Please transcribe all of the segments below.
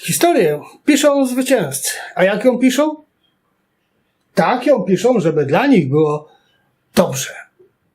Historię piszą zwycięzcy. A jak ją piszą? Tak ją piszą, żeby dla nich było dobrze.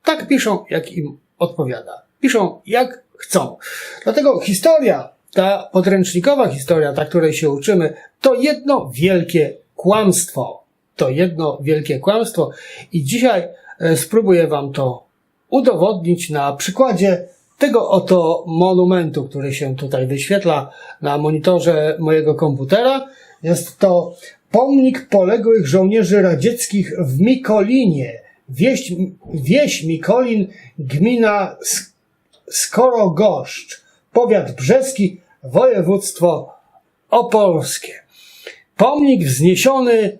Tak piszą, jak im odpowiada. Piszą, jak chcą. Dlatego historia, ta podręcznikowa historia, ta, której się uczymy, to jedno wielkie kłamstwo. To jedno wielkie kłamstwo. I dzisiaj e, spróbuję Wam to udowodnić na przykładzie tego oto monumentu, który się tutaj wyświetla na monitorze mojego komputera. Jest to pomnik poległych żołnierzy radzieckich w Mikolinie. Wieś, wieś Mikolin, gmina Sk- Skorogoszcz, powiat brzeski, województwo opolskie. Pomnik wzniesiony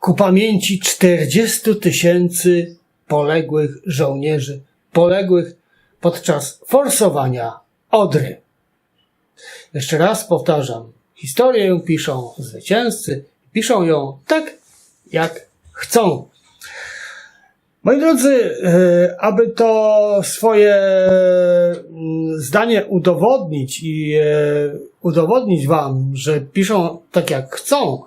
ku pamięci 40 tysięcy poległych żołnierzy, poległych podczas forsowania Odry. Jeszcze raz powtarzam, historię piszą zwycięzcy, piszą ją tak, jak chcą. Moi drodzy, e, aby to swoje mm, zdanie udowodnić i e, udowodnić Wam, że piszą tak jak chcą,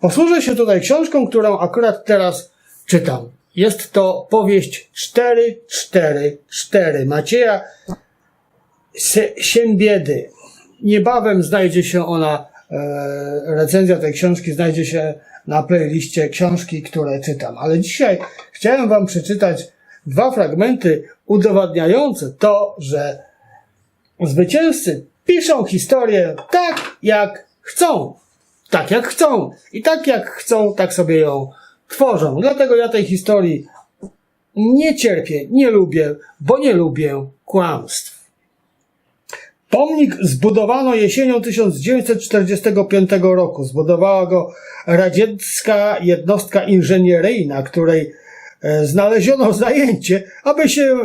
posłużę się tutaj książką, którą akurat teraz czytam. Jest to powieść 444 Macieja Siembiedy. Niebawem znajdzie się ona, e, recenzja tej książki znajdzie się na playliście książki, które czytam. Ale dzisiaj chciałem Wam przeczytać dwa fragmenty udowadniające to, że zwycięzcy piszą historię tak, jak chcą. Tak, jak chcą. I tak, jak chcą, tak sobie ją tworzą. Dlatego ja tej historii nie cierpię, nie lubię, bo nie lubię kłamstw. Pomnik zbudowano jesienią 1945 roku. Zbudowała go radziecka jednostka inżynieryjna, której e, znaleziono zajęcie, aby się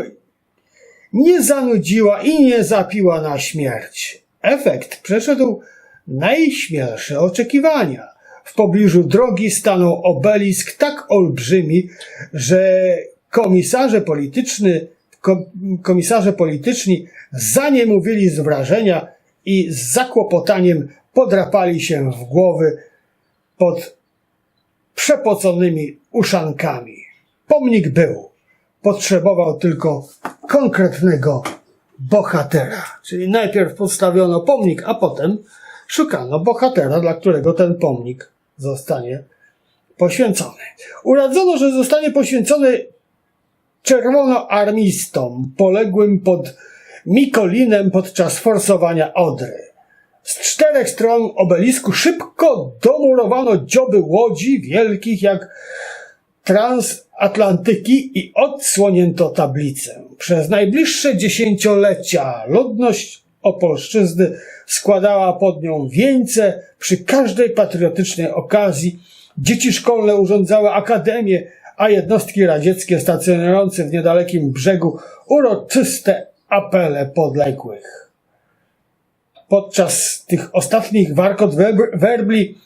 nie zanudziła i nie zapiła na śmierć. Efekt przeszedł najśmielsze oczekiwania. W pobliżu drogi stanął obelisk tak olbrzymi, że komisarze polityczny, ko- komisarze polityczni zaniemówili z wrażenia i z zakłopotaniem podrapali się w głowy pod przepoconymi uszankami. Pomnik był. Potrzebował tylko konkretnego bohatera. Czyli najpierw postawiono pomnik, a potem szukano bohatera, dla którego ten pomnik zostanie poświęcony. Uradzono, że zostanie poświęcony czerwonoarmistom poległym pod Mikolinem podczas forsowania Odry. Z czterech stron obelisku szybko domurowano dzioby łodzi wielkich jak transatlantyki i odsłonięto tablicę. Przez najbliższe dziesięciolecia ludność Opolszczyzny składała pod nią wieńce przy każdej patriotycznej okazji. Dzieci szkolne urządzały akademie, a jednostki radzieckie stacjonujące w niedalekim brzegu uroczyste apele podległych. Podczas tych ostatnich warkot werbli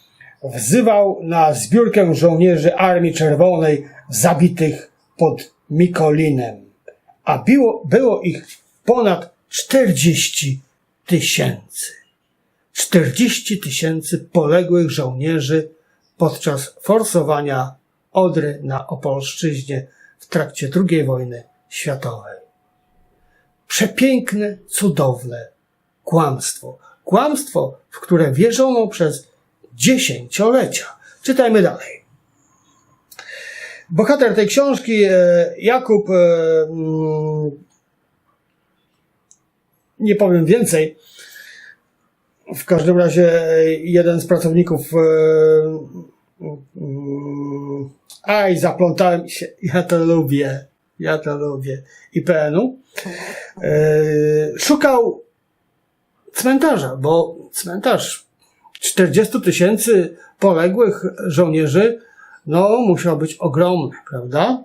wzywał na zbiórkę żołnierzy Armii Czerwonej zabitych pod Mikolinem, a było, było ich ponad 40 tysięcy. 40 tysięcy poległych żołnierzy podczas forsowania Odry na Opolszczyźnie w trakcie II wojny światowej. Przepiękne, cudowne kłamstwo. Kłamstwo, w które wierzono przez dziesięciolecia. Czytajmy dalej. Bohater tej książki, e, Jakub, e, mm, nie powiem więcej, w każdym razie e, jeden z pracowników e, mm, aj, zaplątałem się, ja to lubię, ja to lubię, IPN-u, e, szukał cmentarza, bo cmentarz 40 tysięcy poległych żołnierzy, no musiał być ogromny, prawda?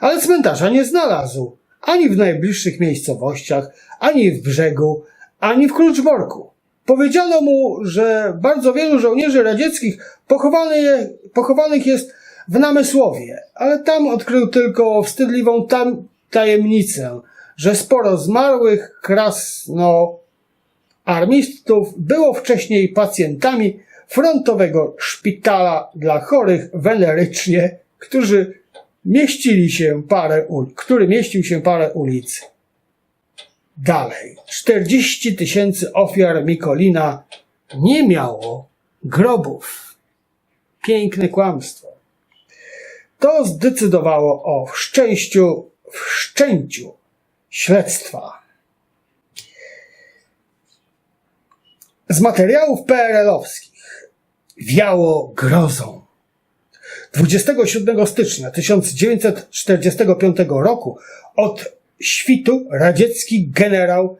Ale cmentarza nie znalazł ani w najbliższych miejscowościach, ani w brzegu, ani w Kluczborku. Powiedziano mu, że bardzo wielu żołnierzy radzieckich pochowany je, pochowanych jest w Namysłowie, ale tam odkrył tylko wstydliwą tam tajemnicę, że sporo zmarłych krasno armistów było wcześniej pacjentami frontowego szpitala dla chorych wenerycznie, którzy mieścili się parę ul- który mieścił się parę ulic. Dalej. 40 tysięcy ofiar Mikolina nie miało grobów. Piękne kłamstwo. To zdecydowało o wszczęściu, wszczęciu śledztwa. Z materiałów PRL-owskich wiało grozą. 27 stycznia 1945 roku od świtu radziecki generał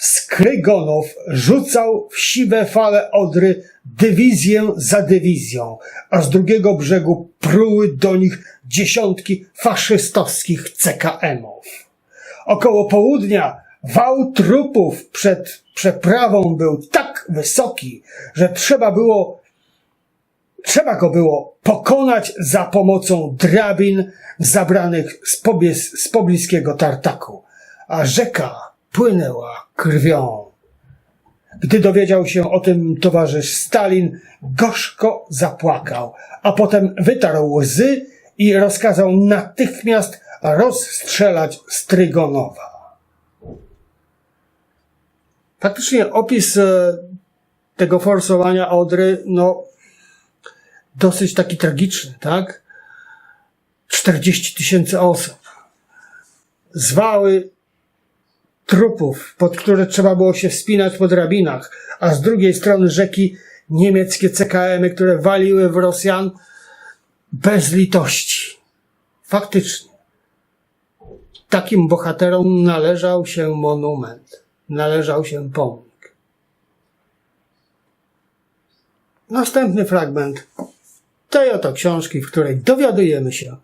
Skrygonow rzucał w siwe fale Odry dywizję za dywizją, a z drugiego brzegu pruły do nich dziesiątki faszystowskich CKM-ów. Około południa wał trupów przed przeprawą był tak wysoki, że trzeba było Trzeba go było pokonać za pomocą drabin zabranych z, pobies, z pobliskiego tartaku, a rzeka płynęła krwią. Gdy dowiedział się o tym towarzysz Stalin, gorzko zapłakał, a potem wytarł łzy i rozkazał natychmiast rozstrzelać Strygonowa. Faktycznie opis e, tego forsowania Odry, no, dosyć taki tragiczny, tak? 40 tysięcy osób. Zwały trupów, pod które trzeba było się wspinać po drabinach, a z drugiej strony rzeki niemieckie CKM-y, które waliły w Rosjan bez litości. Faktycznie. Takim bohaterom należał się monument, należał się pomnik. Następny fragment tej oto książki, w której dowiadujemy się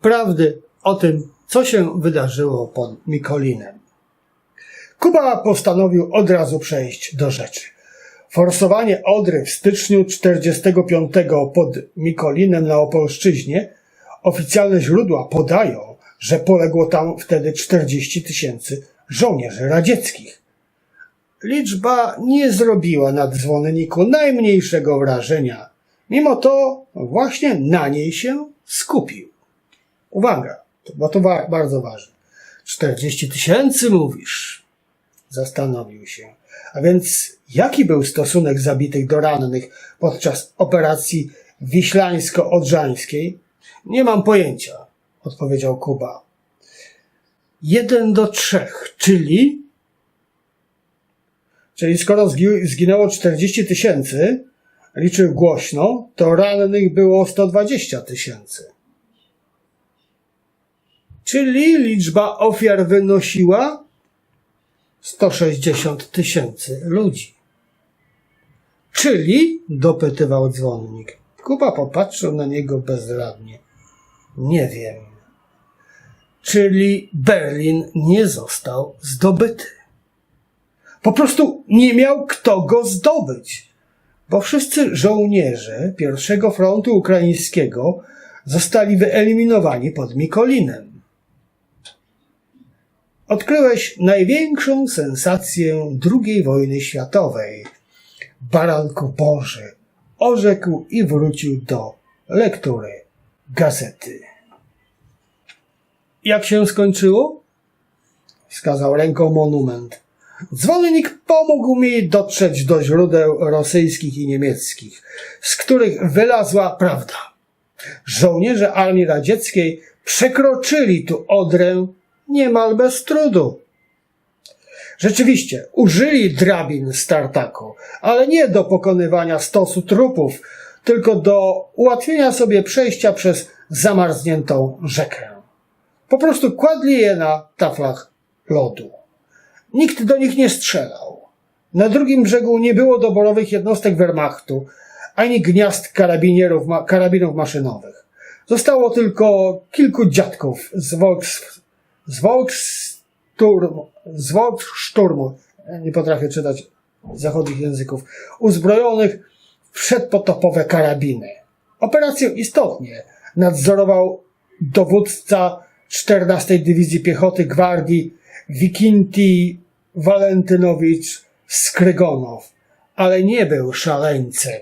prawdy o tym, co się wydarzyło pod Mikolinem. Kuba postanowił od razu przejść do rzeczy. Forsowanie Odry w styczniu 45 pod Mikolinem na Opolszczyźnie oficjalne źródła podają, że poległo tam wtedy 40 tysięcy żołnierzy radzieckich. Liczba nie zrobiła na dzwonniku najmniejszego wrażenia. Mimo to właśnie na niej się skupił. Uwaga, bo to bardzo ważne. 40 tysięcy mówisz? Zastanowił się. A więc jaki był stosunek zabitych do rannych podczas operacji wiślańsko-odrzańskiej? Nie mam pojęcia, odpowiedział Kuba. Jeden do trzech, czyli Czyli skoro zgi- zginęło 40 tysięcy, liczył głośno, to rannych było 120 tysięcy. Czyli liczba ofiar wynosiła 160 tysięcy ludzi. Czyli, dopytywał dzwonnik. Kuba popatrzył na niego bezradnie. Nie wiem. Czyli Berlin nie został zdobyty. Po prostu nie miał kto go zdobyć, bo wszyscy żołnierze pierwszego frontu ukraińskiego zostali wyeliminowani pod Mikolinem. Odkryłeś największą sensację II wojny światowej. Baranku Boży orzekł i wrócił do lektury gazety. Jak się skończyło? Wskazał ręką monument. Dzwonnik pomógł mi dotrzeć do źródeł rosyjskich i niemieckich, z których wylazła prawda. Żołnierze armii radzieckiej przekroczyli tu Odrę niemal bez trudu. Rzeczywiście, użyli drabin z tartaku, ale nie do pokonywania stosu trupów, tylko do ułatwienia sobie przejścia przez zamarzniętą rzekę. Po prostu kładli je na taflach lodu. Nikt do nich nie strzelał. Na drugim brzegu nie było doborowych jednostek Wehrmachtu, ani gniazd karabinierów, ma, karabinów maszynowych. Zostało tylko kilku dziadków z z Volkssturm, z Volkssturmu, nie potrafię czytać zachodnich języków, uzbrojonych w przedpotopowe karabiny. Operację istotnie nadzorował dowódca 14 Dywizji Piechoty Gwardii Wikinti Walentynowicz Skrygonow, ale nie był szaleńcem.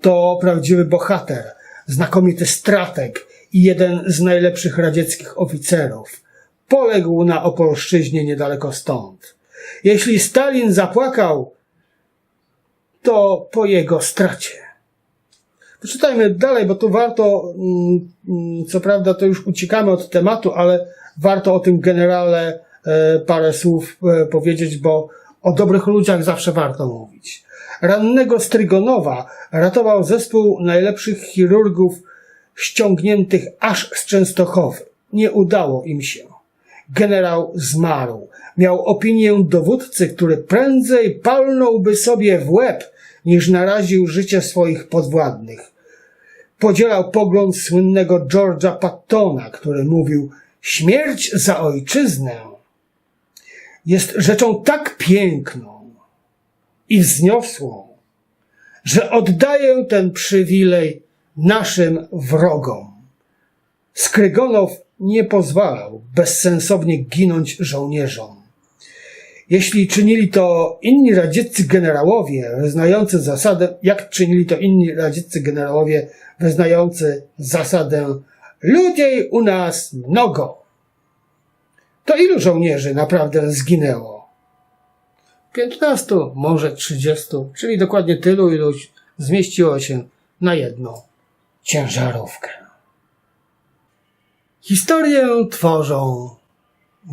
To prawdziwy bohater, znakomity strateg i jeden z najlepszych radzieckich oficerów. Poległ na Opolszczyźnie niedaleko stąd. Jeśli Stalin zapłakał, to po jego stracie. Poczytajmy dalej, bo tu warto, mm, mm, co prawda to już uciekamy od tematu, ale warto o tym generale parę słów e, powiedzieć, bo o dobrych ludziach zawsze warto mówić. Rannego Strygonowa ratował zespół najlepszych chirurgów ściągniętych aż z Częstochowy. Nie udało im się. Generał zmarł. Miał opinię dowódcy, który prędzej palnąłby sobie w łeb, niż naraził życie swoich podwładnych. Podzielał pogląd słynnego George'a Pattona, który mówił: Śmierć za ojczyznę jest rzeczą tak piękną i wzniosłą, że oddaję ten przywilej naszym wrogom. Skrygonow nie pozwalał bezsensownie ginąć żołnierzom. Jeśli czynili to inni radzieccy generałowie wyznający zasadę, jak czynili to inni radzieccy generałowie wyznający zasadę ludzi u nas mnogo, to ilu żołnierzy naprawdę zginęło? 15, może 30, czyli dokładnie tylu, ilu zmieściło się na jedną ciężarówkę. Historię tworzą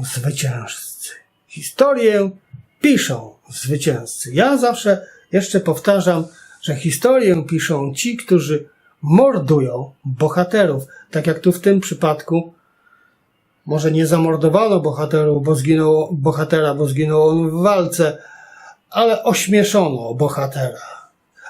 zwycięzcy. Historię piszą zwycięzcy. Ja zawsze jeszcze powtarzam, że historię piszą ci, którzy mordują bohaterów. Tak jak tu w tym przypadku może nie zamordowano bohaterów, bo zginął bohatera, bo zginął on w walce, ale ośmieszono bohatera.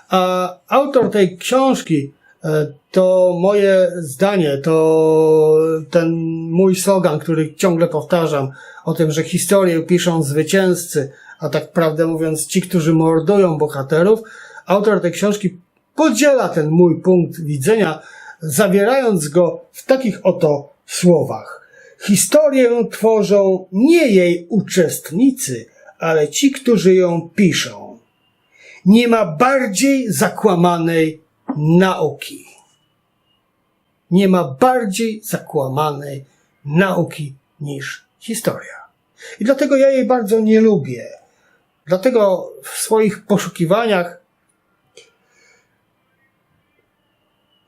A autor tej książki e, to moje zdanie, to ten mój slogan, który ciągle powtarzam, o tym, że historię piszą zwycięzcy, a tak prawdę mówiąc ci, którzy mordują bohaterów, autor tej książki podziela ten mój punkt widzenia, zawierając go w takich oto słowach. Historię tworzą nie jej uczestnicy, ale ci, którzy ją piszą. Nie ma bardziej zakłamanej nauki. Nie ma bardziej zakłamanej nauki niż historia. I dlatego ja jej bardzo nie lubię. Dlatego w swoich poszukiwaniach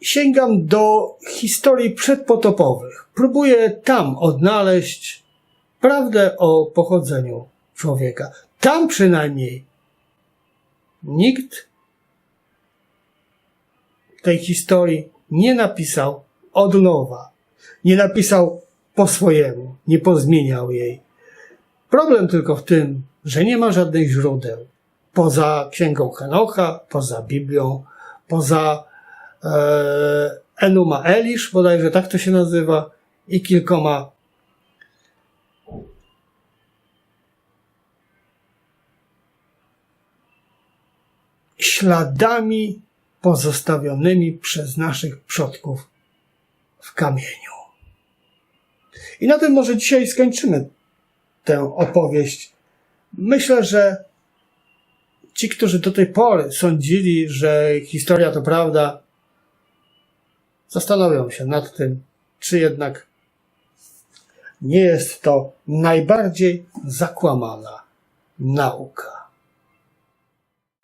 sięgam do historii przedpotopowych. Próbuję tam odnaleźć prawdę o pochodzeniu człowieka. Tam przynajmniej nikt tej historii nie napisał od nowa. Nie napisał po swojemu, nie pozmieniał jej. Problem tylko w tym, że nie ma żadnych źródeł. Poza księgą Henocha, poza Biblią, poza Enuma Elish, bodajże tak to się nazywa, i kilkoma śladami pozostawionymi przez naszych przodków w kamieniu. I na tym może dzisiaj skończymy tę opowieść. Myślę, że ci, którzy do tej pory sądzili, że historia to prawda, zastanowią się nad tym, czy jednak nie jest to najbardziej zakłamana nauka.